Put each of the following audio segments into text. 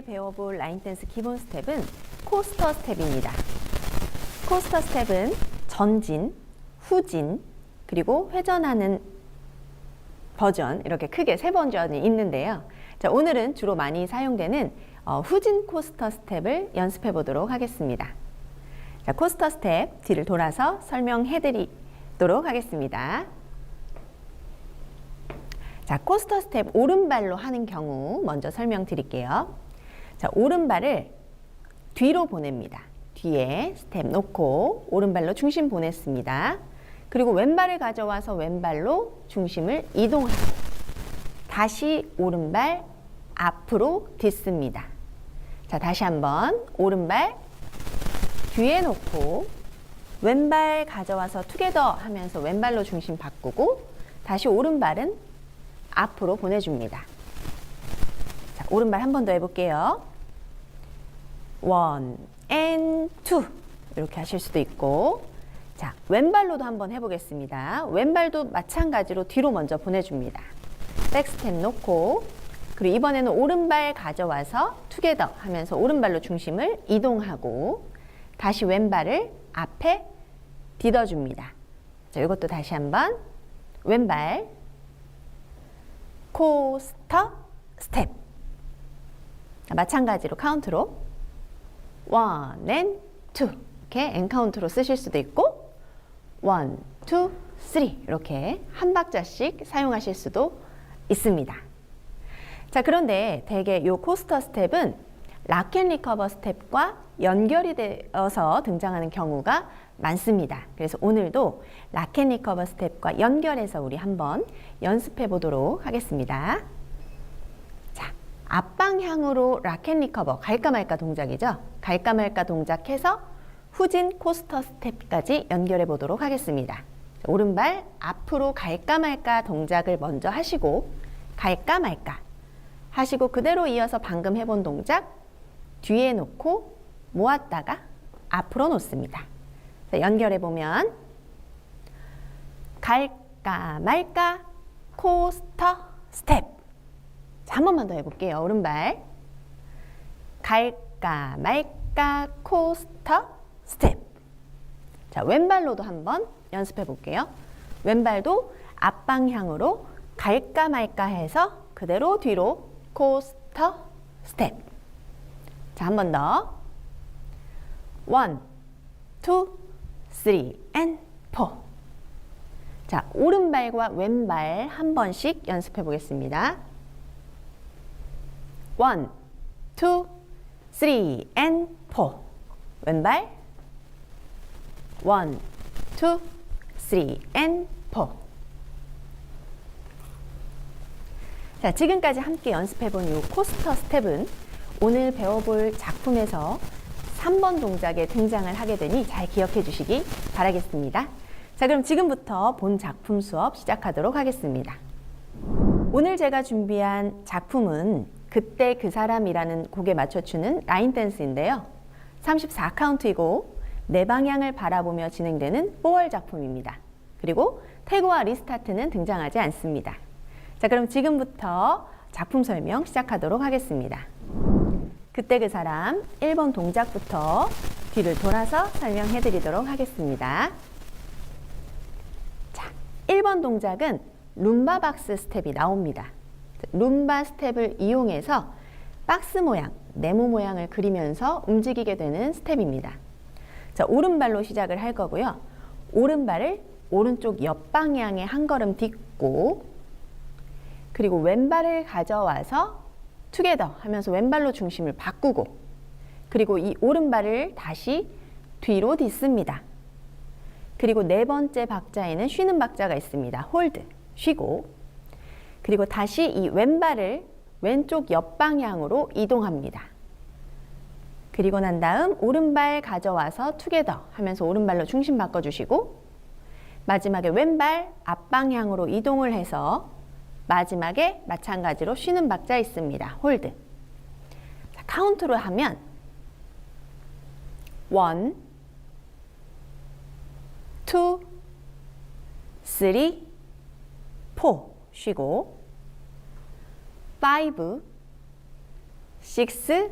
배워볼 라인 댄스 기본 스텝은 코스터 스텝입니다. 코스터 스텝은 전진, 후진, 그리고 회전하는 버전 이렇게 크게 세 버전이 있는데요. 자, 오늘은 주로 많이 사용되는 어, 후진 코스터 스텝을 연습해 보도록 하겠습니다. 자, 코스터 스텝 뒤를 돌아서 설명해 드리도록 하겠습니다. 자, 코스터 스텝 오른발로 하는 경우 먼저 설명드릴게요. 자, 오른발을 뒤로 보냅니다. 뒤에 스텝 놓고 오른발로 중심 보냈습니다. 그리고 왼발을 가져와서 왼발로 중심을 이동하고 다시 오른발 앞으로 딛습니다. 자, 다시 한번 오른발 뒤에 놓고 왼발 가져와서 투게더 하면서 왼발로 중심 바꾸고 다시 오른발은 앞으로 보내줍니다. 자, 오른발 한 번 더 해볼게요. 원, 앤, 투. 이렇게 하실 수도 있고. 자, 왼발로도 한번 해보겠습니다. 왼발도 마찬가지로 뒤로 먼저 보내줍니다. 백스텝 놓고, 그리고 이번에는 오른발 가져와서 투게더 하면서 오른발로 중심을 이동하고, 다시 왼발을 앞에 디뎌줍니다. 자, 이것도 다시 한번. 왼발, 코스터, 스텝. 자, 마찬가지로 카운트로 원, 앤, 투 이렇게 엔 카운트로 쓰실 수도 있고 원, 투, 쓰리 이렇게 한 박자씩 사용하실 수도 있습니다. 자 그런데 대개 요 코스터 스텝은 락앤 리커버 스텝과 연결이 되어서 등장하는 경우가 많습니다. 그래서 오늘도 락앤 리커버 스텝과 연결해서 우리 한번 연습해 보도록 하겠습니다. 자, 앞방향으로 락앤 리커버 갈까 말까 동작이죠. 갈까 말까 동작해서 후진 코스터 스텝까지 연결해 보도록 하겠습니다. 자, 오른발 앞으로 갈까 말까 동작을 먼저 하시고 갈까 말까 하시고 그대로 이어서 방금 해본 동작 뒤에 놓고 모았다가 앞으로 놓습니다. 자, 연결해 보면 갈까 말까 코스터 스텝 자, 한 번만 더 해볼게요. 오른발 갈까 말까 코스터 스텝 자 왼발로도 한번 연습해 볼게요. 왼발도 앞방향으로 갈까 말까 해서 그대로 뒤로 코스터 스텝 자 한 번 더 원, 투, 쓰리, 앤 포. 자, 오른발과 왼발 한 번씩 연습해 보겠습니다. 원, 투, 쓰리, 앤 포. 왼발. 원, 투, 쓰리, 앤 포. 자, 지금까지 함께 연습해본 이 코스터 스텝은 오늘 배워볼 작품에서 3번 동작에 등장을 하게 되니 잘 기억해 주시기 바라겠습니다. 자, 그럼 지금부터 본 작품 수업 시작하도록 하겠습니다. 오늘 제가 준비한 작품은 그때 그 사람이라는 곡에 맞춰 추는 라인 댄스인데요. 34 카운트이고 네 방향을 바라보며 진행되는 4월 작품입니다. 그리고 태그와 리스타트는 등장하지 않습니다. 자, 그럼 지금부터 작품 설명 시작하도록 하겠습니다. 그때 그 사람 1번 동작부터 뒤를 돌아서 설명해 드리도록 하겠습니다. 자, 1번 동작은 룸바 박스 스텝이 나옵니다. 룸바 스텝을 이용해서 박스 모양, 네모 모양을 그리면서 움직이게 되는 스텝입니다. 자, 오른발로 시작을 할 거고요. 오른발을 오른쪽 옆 방향에 한 걸음 딛고 그리고 왼발을 가져와서 투게더 하면서 왼발로 중심을 바꾸고 그리고 이 오른발을 다시 뒤로 딛습니다. 그리고 네 번째 박자에는 쉬는 박자가 있습니다. 홀드, 쉬고 그리고 다시 이 왼발을 왼쪽 옆방향으로 이동합니다. 그리고 난 다음 오른발 가져와서 투게더 하면서 오른발로 중심 바꿔주시고 마지막에 왼발 앞방향으로 이동을 해서 마지막에 마찬가지로 쉬는 박자 있습니다. 홀드. 자, 카운트로 하면 원, 투, 쓰리, 포 쉬고 파이브, 6, 7,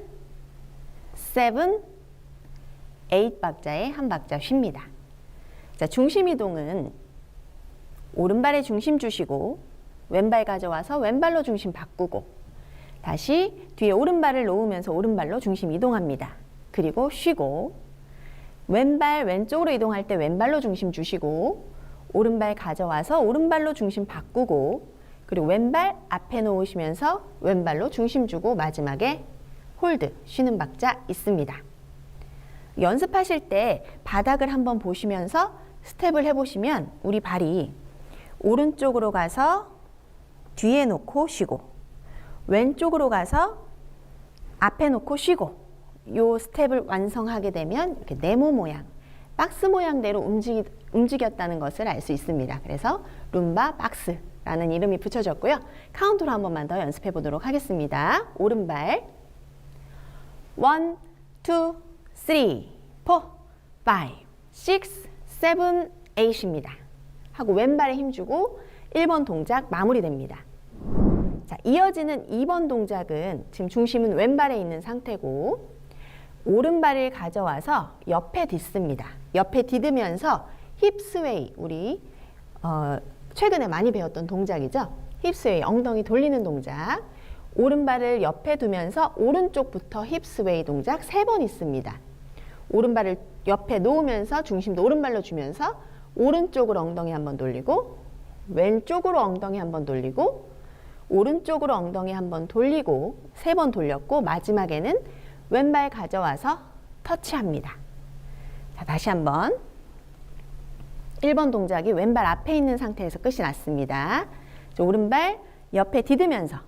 8 박자에 한 박자 쉽니다. 자, 중심 이동은 오른발에 중심 주시고 왼발 가져와서 왼발로 중심 바꾸고 다시 뒤에 오른발을 놓으면서 오른발로 중심 이동합니다. 그리고 쉬고 왼발 왼쪽으로 이동할 때 왼발로 중심 주시고 오른발 가져와서 오른발로 중심 바꾸고 그리고 왼발 앞에 놓으시면서 왼발로 중심 주고 마지막에 홀드 쉬는 박자 있습니다. 연습하실 때 바닥을 한번 보시면서 스텝을 해보시면 우리 발이 오른쪽으로 가서 뒤에 놓고 쉬고 왼쪽으로 가서 앞에 놓고 쉬고 요 스텝을 완성하게 되면 이렇게 네모 모양, 박스 모양대로 움직이, 움직였다는 것을 알 수 있습니다. 그래서 룸바 박스 라는 이름이 붙여졌고요. 카운트로 한 번만 더 연습해 보도록 하겠습니다. 오른발 원, 투, 쓰리, 포, 파이브, 식스, 세븐, 에잇입니다. 하고 왼발에 힘주고 1번 동작 마무리됩니다. 자, 이어지는 2번 동작은 지금 중심은 왼발에 있는 상태고 오른발을 가져와서 옆에 딛습니다. 옆에 디으면서 힙 스웨이 우리 어, 최근에 많이 배웠던 동작이죠. 힙스웨이 엉덩이 돌리는 동작. 오른발을 옆에 두면서 오른쪽부터 힙스웨이 동작 세 번 있습니다. 오른발을 옆에 놓으면서 중심도 오른발로 주면서 오른쪽으로 엉덩이 한번 돌리고 왼쪽으로 엉덩이 한번 돌리고 오른쪽으로 엉덩이 한번 돌리고 세 번 돌렸고 마지막에는 왼발 가져와서 터치합니다. 자, 다시 한번 1번 동작이 왼발 앞에 있는 상태에서 끝이 났습니다. 자, 오른발 옆에 디으면서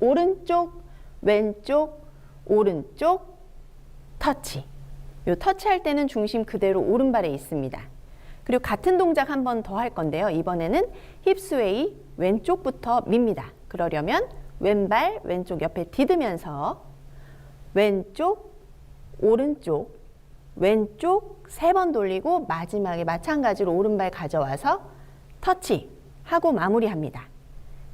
오른쪽 왼쪽 오른쪽 터치 요 터치할 때는 중심 그대로 오른발에 있습니다. 그리고 같은 동작 한 번 더 할 건데요. 이번에는 힙스웨이 왼쪽부터 밉니다. 그러려면 왼발 왼쪽 옆에 디으면서 왼쪽 오른쪽 왼쪽 세 번 돌리고 마지막에 마찬가지로 오른발 가져와서 터치 하고 마무리합니다.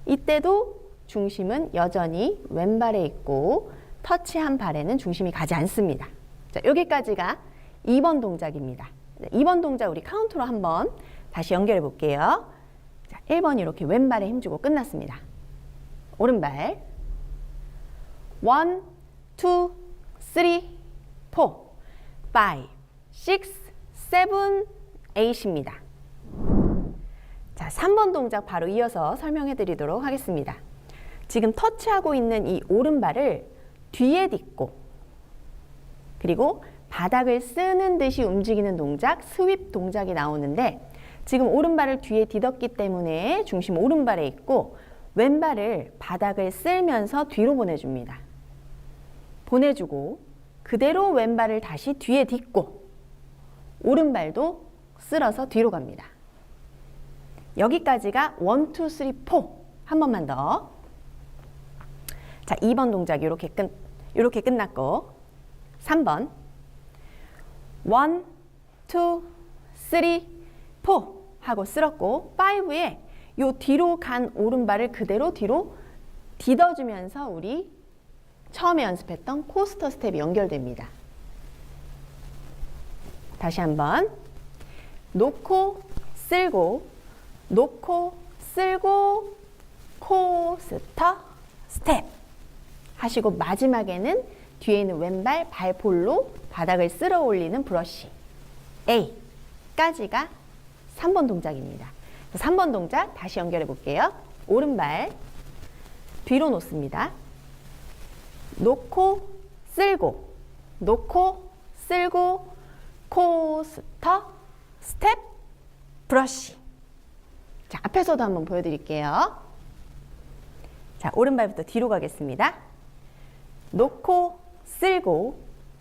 이때도 중심은 여전히 왼발에 있고 터치한 발에는 중심이 가지 않습니다. 자, 여기까지가 2번 동작입니다. 2번 동작 우리 카운트로 한번 다시 연결해 볼게요. 자, 1번 이렇게 왼발에 힘주고 끝났습니다. 오른발 1, 2, 3, 4, 5, 6, 7, 8입니다. 자, 3번 동작 바로 이어서 설명해 드리도록 하겠습니다. 지금 터치하고 있는 이 오른발을 뒤에 딛고 그리고 바닥을 쓰는 듯이 움직이는 동작, 스윕 동작이 나오는데 지금 오른발을 뒤에 디뎠기 때문에 중심 오른발에 있고 왼발을 바닥을 쓸면서 뒤로 보내줍니다. 보내주고 그대로 왼발을 다시 뒤에 딛고 오른발도 쓸어서 뒤로 갑니다. 여기까지가 1, 2, 3, 4. 한 번만 더. 자, 2번 동작 이렇게 끝 이렇게 끝났고 3번 1, 2, 3, 4 하고 쓸었고 5에 요 뒤로 간 오른발을 그대로 뒤로 디뎌주면서 우리 처음에 연습했던 코스터 스텝이 연결됩니다. 다시 한번 놓고 쓸고 놓고 쓸고 코스터 스텝 하시고 마지막에는 뒤에 있는 왼발 발볼로 바닥을 쓸어 올리는 브러쉬 A까지가 3번 동작입니다. 3번 동작 다시 연결해 볼게요. 오른발 뒤로 놓습니다. 놓고 쓸고 놓고 쓸고 코스터 스텝 브러쉬 자 앞에서도 한번 보여드릴게요. 자 오른발부터 뒤로 가겠습니다. 놓고 쓸고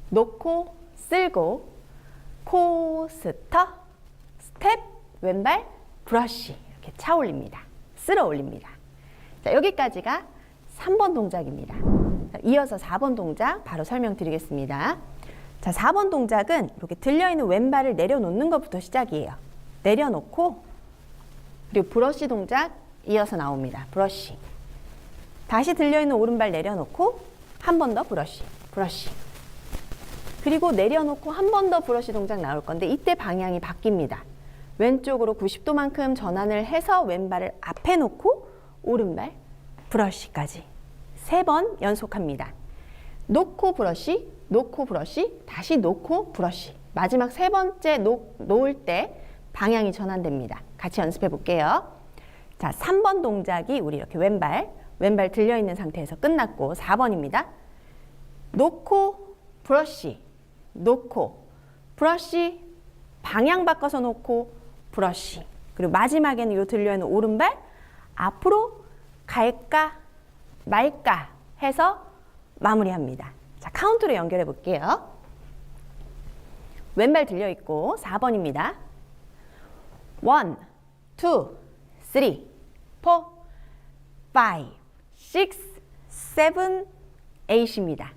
놓고 쓸고 코스터 스텝 왼발 브러쉬 이렇게 차 올립니다. 쓸어 올립니다. 자 여기까지가 3번 동작입니다. 자, 이어서 4번 동작 바로 설명드리겠습니다. 자 4번 동작은 이렇게 들려있는 왼발을 내려놓는 것부터 시작이에요. 내려놓고 그리고 브러쉬 동작 이어서 나옵니다. 브러쉬 다시 들려있는 오른발 내려놓고 한 번 더 브러쉬, 브러쉬. 그리고 내려놓고 한 번 더 브러쉬 동작 나올 건데 이때 방향이 바뀝니다. 왼쪽으로 90도만큼 전환을 해서 왼발을 앞에 놓고 오른발 브러쉬까지 세 번 연속합니다. 놓고 브러쉬, 놓고 브러쉬, 다시 놓고 브러쉬. 마지막 세 번째 놓, 놓을 때 방향이 전환됩니다. 같이 연습해 볼게요. 자, 3번 동작이 우리 이렇게 왼발, 왼발 들려 있는 상태에서 끝났고 4번입니다. 놓고 브러쉬, 놓고 브러쉬, 방향 바꿔서 놓고 브러쉬. 그리고 마지막에는 요 들려 있는 오른발 앞으로 갈까 말까 해서 마무리합니다. 자, 카운트로 연결해 볼게요. 왼발 들려 있고 4번입니다. 1, 2, 3, 4, 5, 6, 7, 8입니다.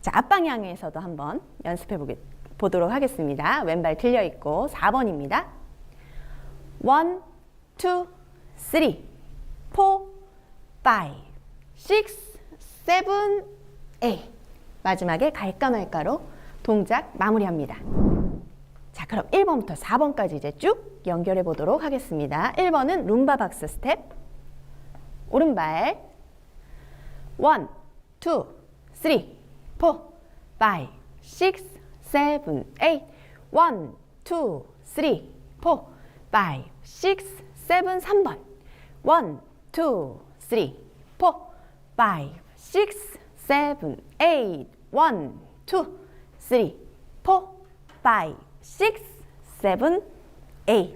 자, 앞방향에서도 한번 연습해 보게, 보도록 하겠습니다. 왼발 들려 있고 4번입니다. 1, 2, 3, 4, 5, 6, 7, 8. 마지막에 갈까 말까로 동작 마무리합니다. 자, 그럼 1번부터 4번까지 이제 쭉 연결해 보도록 하겠습니다. 1번은 룸바 박스 스텝. 오른발. 1, 2, 3, 4, 5, 6, 7, 8. 1, 2, 3, 4, 5, 6, 7, 3번. 1, 2, 3, 4, 5, 6, 7, 8. 1, 2, 3, 4, 5, 6, 7, 8.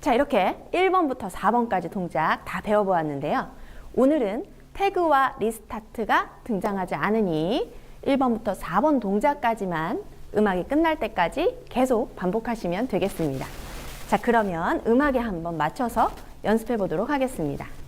자, 이렇게 1번부터 4번까지 동작 다 배워보았는데요. 오늘은 태그와 리스타트가 등장하지 않으니 1번부터 4번 동작까지만 음악이 끝날 때까지 계속 반복하시면 되겠습니다. 자, 그러면 음악에 한번 맞춰서 연습해 보도록 하겠습니다.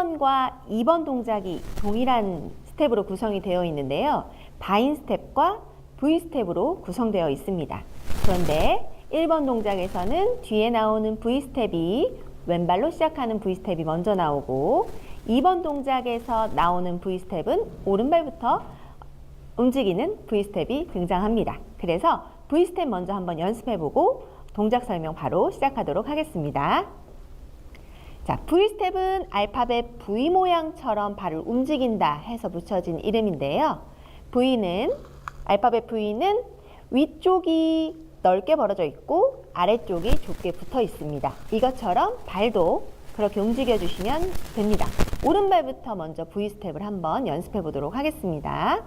1번과 2번 동작이 동일한 스텝으로 구성이 되어 있는데요. 바인 스텝과 V 스텝으로 구성되어 있습니다. 그런데 1번 동작에서는 뒤에 나오는 V 스텝이 왼발로 시작하는 V 스텝이 먼저 나오고 2번 동작에서 나오는 V 스텝은 오른발부터 움직이는 V 스텝이 등장합니다. 그래서 V 스텝 먼저 한번 연습해 보고 동작 설명 바로 시작하도록 하겠습니다. 자, V 스텝은 알파벳 V 모양처럼 발을 움직인다 해서 붙여진 이름인데요. V는 알파벳 V는 위쪽이 넓게 벌어져 있고 아래쪽이 좁게 붙어 있습니다. 이것처럼 발도 그렇게 움직여 주시면 됩니다. 오른발부터 먼저 V 스텝을 한번 연습해 보도록 하겠습니다.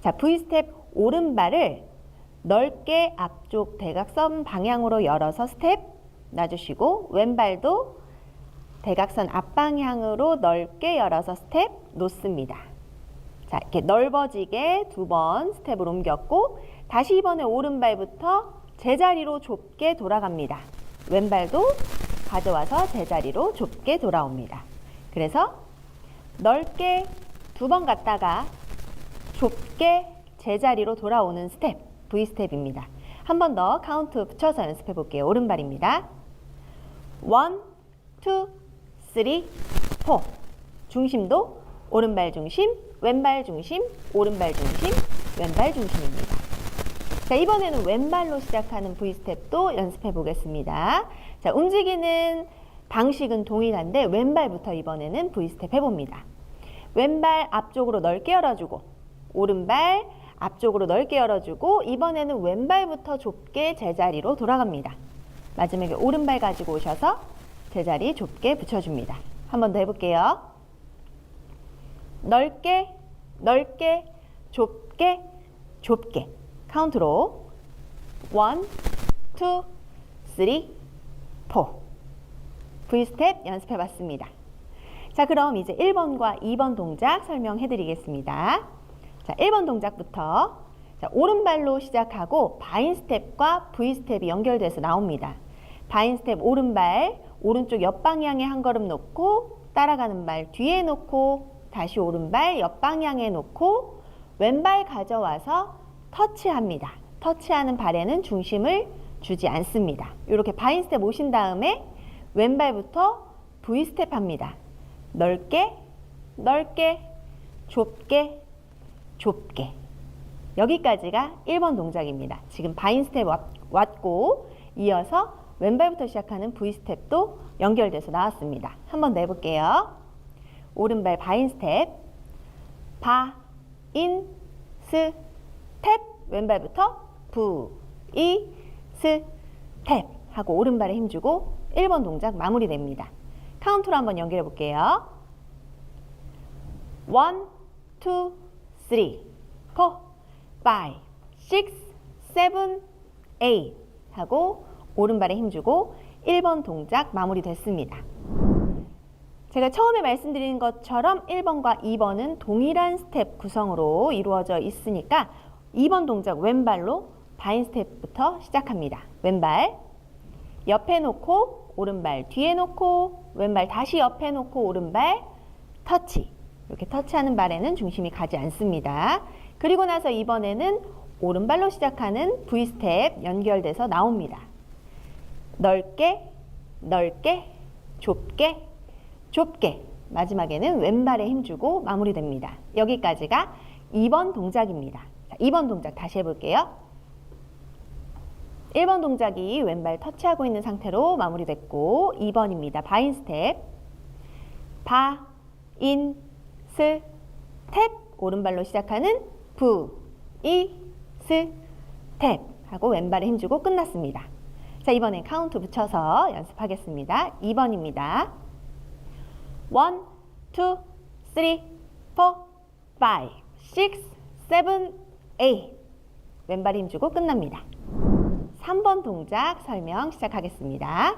자, V 스텝 오른발을 넓게 앞쪽 대각선 방향으로 열어서 스텝 놔주시고 왼발도 대각선 앞방향으로 넓게 열어서 스텝 놓습니다. 자, 이렇게 넓어지게 두 번 스텝을 옮겼고 다시 이번에 오른발부터 제자리로 좁게 돌아갑니다. 왼발도 가져와서 제자리로 좁게 돌아옵니다. 그래서 넓게 두 번 갔다가 좁게 제자리로 돌아오는 스텝, V 스텝입니다. 한 번 더 카운트 붙여서 연습해 볼게요. 오른발입니다. 원, 투, 쓰리, 포. 중심도 오른발 중심, 왼발 중심, 오른발 중심, 왼발 중심입니다. 자, 이번에는 왼발로 시작하는 V 스텝도 연습해 보겠습니다. 자, 움직이는 방식은 동일한데 왼발부터 이번에는 V 스텝 해 봅니다. 왼발 앞쪽으로 넓게 열어주고 오른발 앞쪽으로 넓게 열어주고 이번에는 왼발부터 좁게 제자리로 돌아갑니다. 마지막에 오른발 가지고 오셔서 제자리 좁게 붙여줍니다. 한 번 더 해볼게요. 넓게, 넓게, 좁게, 좁게. 카운트로 원, 투, 쓰리, 포. V 스텝 연습해 봤습니다. 자, 그럼 이제 1번과 2번 동작 설명해 드리겠습니다. 자, 1번 동작부터 자, 오른발로 시작하고 바인 스텝과 V 스텝이 연결돼서 나옵니다. 바인 스텝 오른발 오른쪽 옆방향에 한 걸음 놓고 따라가는 발 뒤에 놓고 다시 오른발 옆방향에 놓고 왼발 가져와서 터치합니다. 터치하는 발에는 중심을 주지 않습니다. 이렇게 바인 스텝 오신 다음에 왼발부터 V 스텝 합니다. 넓게, 넓게, 좁게, 좁게. 여기까지가 1번 동작입니다. 지금 바인 스텝 왔- 왔고 이어서 왼발부터 시작하는 V 스텝도 연결돼서 나왔습니다. 한번더 해볼게요. 오른발 바인 스텝, 바, 인, 스, 탭. 왼발부터 부, 이, 스, 탭 하고 오른발에 힘주고 1번 동작 마무리됩니다. 카운트로 한번 연결해 볼게요. 원, 투, 쓰리, 포, 파이, 식스, 세븐, 에잇 하고 오른발에 힘주고 1번 동작 마무리됐습니다. 제가 처음에 말씀드린 것처럼 1번과 2번은 동일한 스텝 구성으로 이루어져 있으니까 2번 동작 왼발로 바인 스텝부터 시작합니다. 왼발 옆에 놓고 오른발 뒤에 놓고 왼발 다시 옆에 놓고 오른발 터치 이렇게 터치하는 발에는 중심이 가지 않습니다. 그리고 나서 이번에는 오른발로 시작하는 V 스텝 연결돼서 나옵니다. 넓게 넓게 좁게 좁게 마지막에는 왼발에 힘주고 마무리됩니다. 여기까지가 2번 동작입니다. 자, 2번 동작 다시 해볼게요. 1번 동작이 왼발 터치하고 있는 상태로 마무리됐고 2번입니다. 바인 스텝 바, 인, 스, 탭 오른발로 시작하는 부, 이, 스, 탭 하고 왼발에 힘주고 끝났습니다. 자 이번엔 카운트 붙여서 연습하겠습니다. 2번입니다. 1, 2, 3, 4, 5, 6, 7, 8 왼발 힘주고 끝납니다. 3번 동작 설명 시작하겠습니다.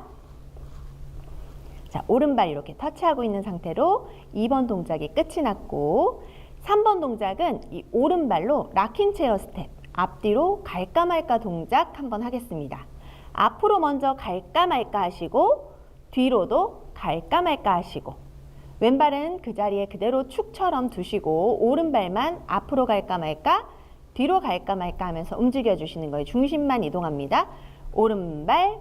자, 오른발 이렇게 터치하고 있는 상태로 2번 동작이 끝이 났고 3번 동작은 이 오른발로 락킹 체어 스텝 앞뒤로 갈까 말까 동작 한번 하겠습니다. 앞으로 먼저 갈까 말까 하시고 뒤로도 갈까 말까 하시고 왼발은 그 자리에 그대로 축처럼 두시고 오른발만 앞으로 갈까 말까 뒤로 갈까 말까 하면서 움직여 주시는 거예요. 중심만 이동합니다. 오른발,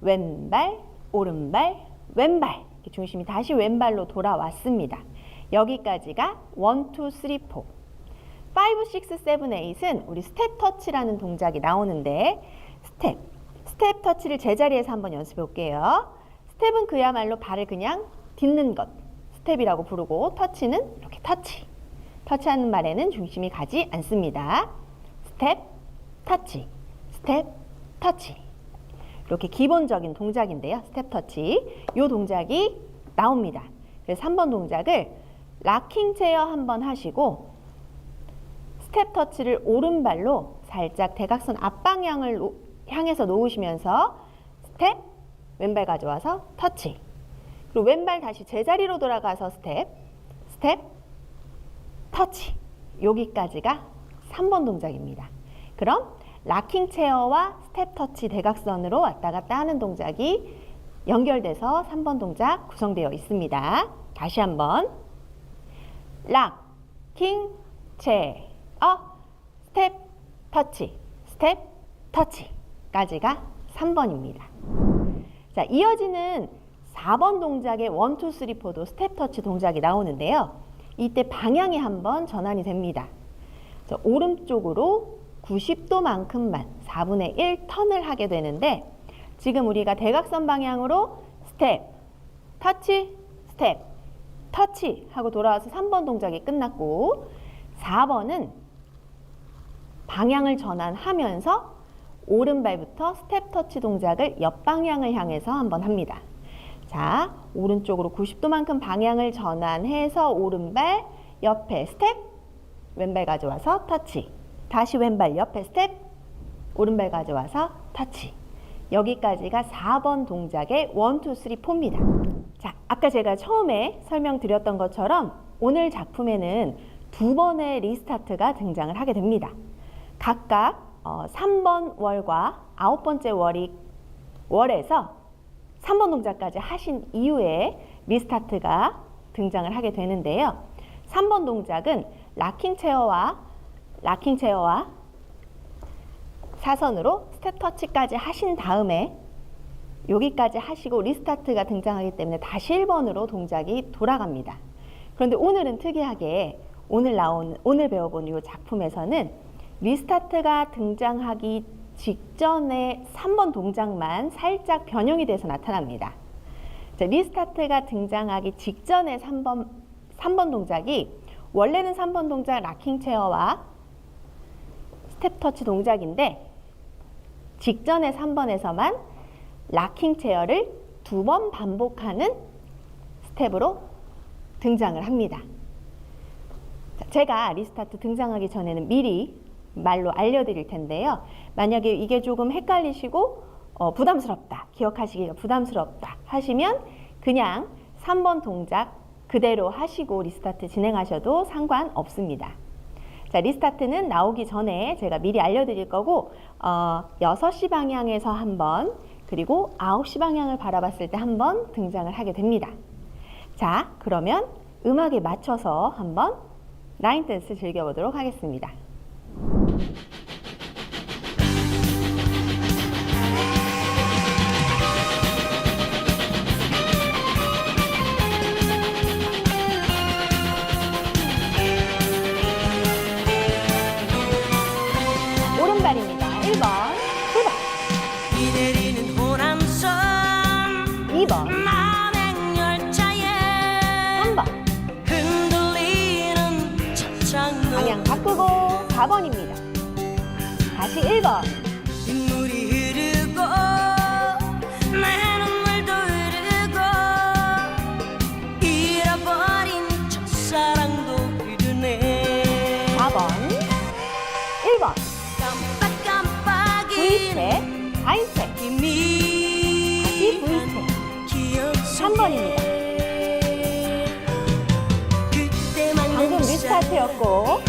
왼발, 오른발, 왼발. 중심이 다시 왼발로 돌아왔습니다. 여기까지가 1, 2, 3, 4. 5, 6, 7, 8은 우리 스텝 터치라는 동작이 나오는데 스텝, 스텝 터치를 제자리에서 한번 연습해 볼게요. 스텝은 그야말로 발을 그냥 딛는 것, 스텝이라고 부르고 터치는 이렇게 터치. 터치하는 말에는 중심이 가지 않습니다. 스텝, 터치, 스텝, 터치. 이렇게 기본적인 동작인데요. 스텝 터치. 이 동작이 나옵니다. 그래서 3번 동작을 락킹 체어 한번 하시고 스텝 터치를 오른발로 살짝 대각선 앞방향을 놓- 향해서 놓으시면서 스텝, 왼발 가져와서 터치. 그리고 왼발 다시 제자리로 돌아가서 스텝, 스텝, 터치. 여기까지가 3번 동작입니다. 그럼 락킹 체어와 스텝 터치 대각선으로 왔다 갔다 하는 동작이 연결돼서 3번 동작 구성되어 있습니다. 다시 한번 락 킹 체어 스텝 터치 스텝 터치 까지가 3번입니다. 자, 이어지는 4번 동작의 1, 2, 3, 4도 스텝 터치 동작이 나오는데요. 이때 방향이 한번 전환이 됩니다. 자, 오른쪽으로 90도만큼만 4분의 1 턴을 하게 되는데 지금 우리가 대각선 방향으로 스텝, 터치, 스텝, 터치 하고 돌아와서 3번 동작이 끝났고 4번은 방향을 전환하면서 오른발부터 스텝 터치 동작을 옆방향을 향해서 한번 합니다. 자, 오른쪽으로 90도만큼 방향을 전환해서 오른발 옆에 스텝, 왼발 가져와서 터치. 다시 왼발 옆에 스텝, 오른발 가져와서 터치. 여기까지가 4번 동작의 1, 2, 3, 4입니다. 자, 아까 제가 처음에 설명드렸던 것처럼 오늘 작품에는 두 번의 리스타트가 등장을 하게 됩니다. 각각 어, 3번 월과 아홉 번째 월이 월에서 3번 동작까지 하신 이후에 리스타트가 등장을 하게 되는데요. 3번 동작은 락킹 체어와 락킹 체어와 사선으로 스텝 터치까지 하신 다음에 여기까지 하시고 리스타트가 등장하기 때문에 다시 1번으로 동작이 돌아갑니다. 그런데 오늘은 특이하게 오늘 나온 오늘 배워본 이 작품에서는 리스타트가 등장하기 직전에 3번 동작만 살짝 변형이 돼서 나타납니다. 자, 리스타트가 등장하기 직전에 3번 3번 동작이 원래는 3번 동작 락킹 체어와 스텝 터치 동작인데 직전에 3번에서만 락킹 체어를 두 번 반복하는 스텝으로 등장을 합니다. 자, 제가 리스타트 등장하기 전에는 미리 말로 알려드릴 텐데요. 만약에 이게 조금 헷갈리시고 어, 부담스럽다, 기억하시기가 부담스럽다 하시면 그냥 3번 동작 그대로 하시고 리스타트 진행하셔도 상관없습니다. 자, 리스타트는 나오기 전에 제가 미리 알려드릴 거고, 어, 6시 방향에서 한 번, 그리고 9시 방향을 바라봤을 때 한번 등장을 하게 됩니다. 자, 그러면 음악에 맞춰서 한번 라인 댄스 즐겨보도록 하겠습니다. 3번입니다. 그때만 방금 그 리스타트였고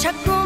자꾸